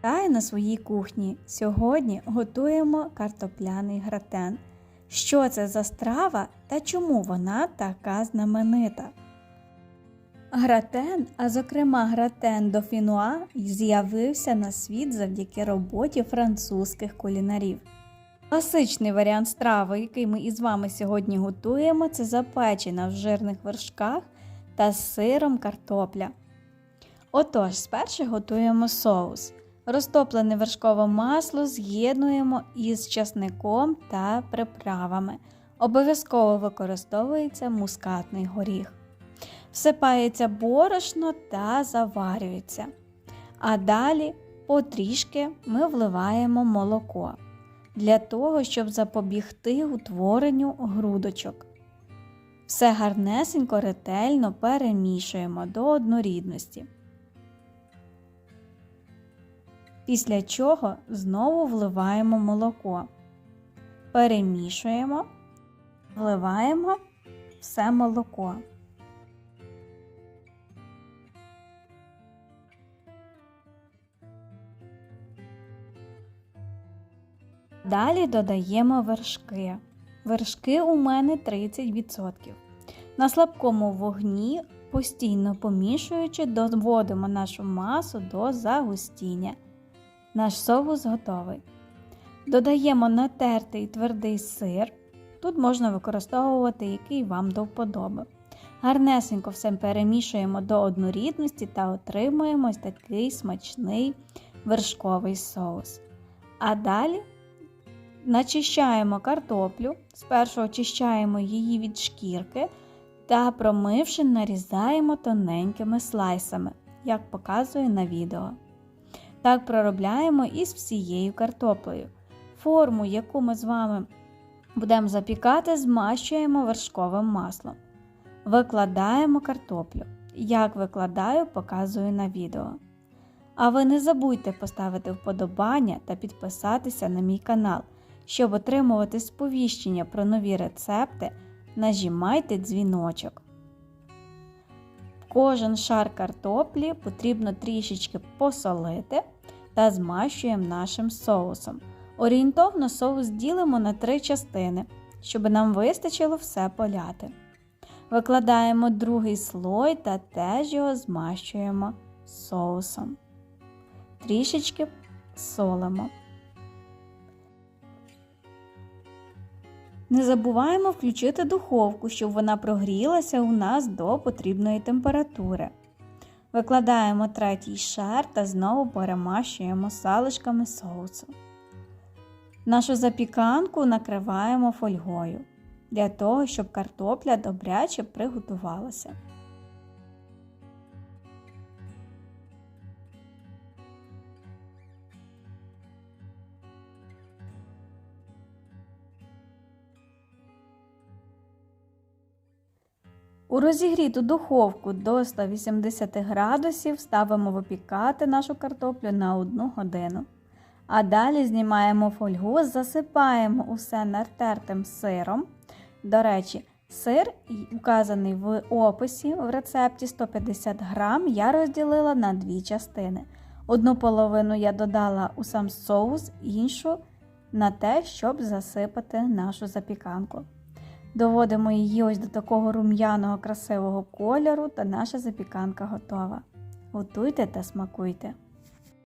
Вітаю на своїй кухні. Сьогодні готуємо картопляний гратен. Що це за страва та чому вона така знаменита? Гратен, а зокрема гратен дофінуа, з'явився на світ завдяки роботі французьких кулінарів. Класичний варіант страви, який ми із вами сьогодні готуємо, це запечена в жирних вершках та з сиром картопля. Отож, спершу готуємо соус. Розтоплене вершкове масло з'єднуємо із часником та приправами. Обов'язково використовується мускатний горіх. Всипається борошно та заварюється. А далі потрішки ми вливаємо молоко для того, щоб запобігти утворенню грудочок. Все гарнесенько ретельно перемішуємо до однорідності. Після чого знову вливаємо молоко. Перемішуємо, вливаємо все молоко. Далі додаємо вершки. Вершки у мене 30%. На слабкому вогні, постійно помішуючи, доводимо нашу масу до загустіння. Наш соус готовий. Додаємо натертий твердий сир. Тут можна використовувати який вам до вподоби. Гарнесенько все перемішуємо до однорідності та отримуємо такий смачний вершковий соус. А далі начищаємо картоплю, спершу очищаємо її від шкірки та, промивши, нарізаємо тоненькими слайсами, як показує на відео. Так проробляємо із всією картоплею. Форму, яку ми з вами будемо запікати, змащуємо вершковим маслом. Викладаємо картоплю. Як викладаю, показую на відео. А ви не забудьте поставити вподобання та підписатися на мій канал. Щоб отримувати сповіщення про нові рецепти, нажимайте дзвіночок. Кожен шар картоплі потрібно трішечки посолити та змащуємо нашим соусом. Орієнтовно соус ділимо на три частини, щоб нам вистачило все поляти. Викладаємо другий слой та теж його змащуємо соусом. Трішечки солимо. Не забуваємо включити духовку, щоб вона прогрілася у нас до потрібної температури. Викладаємо третій шар та знову перемащуємо салишками соусу. Нашу запіканку накриваємо фольгою для того, щоб картопля добряче приготувалася. У розігріту духовку до 180 градусів ставимо випікати нашу картоплю на 1 годину. А далі знімаємо фольгу, засипаємо усе натертим сиром. До речі, сир, указаний в описі в рецепті 150 грам, я розділила на дві частини. Одну половину я додала у сам соус, іншу на те, щоб засипати нашу запіканку. Доводимо її ось до такого рум'яного красивого кольору, та наша запіканка готова. Готуйте та смакуйте!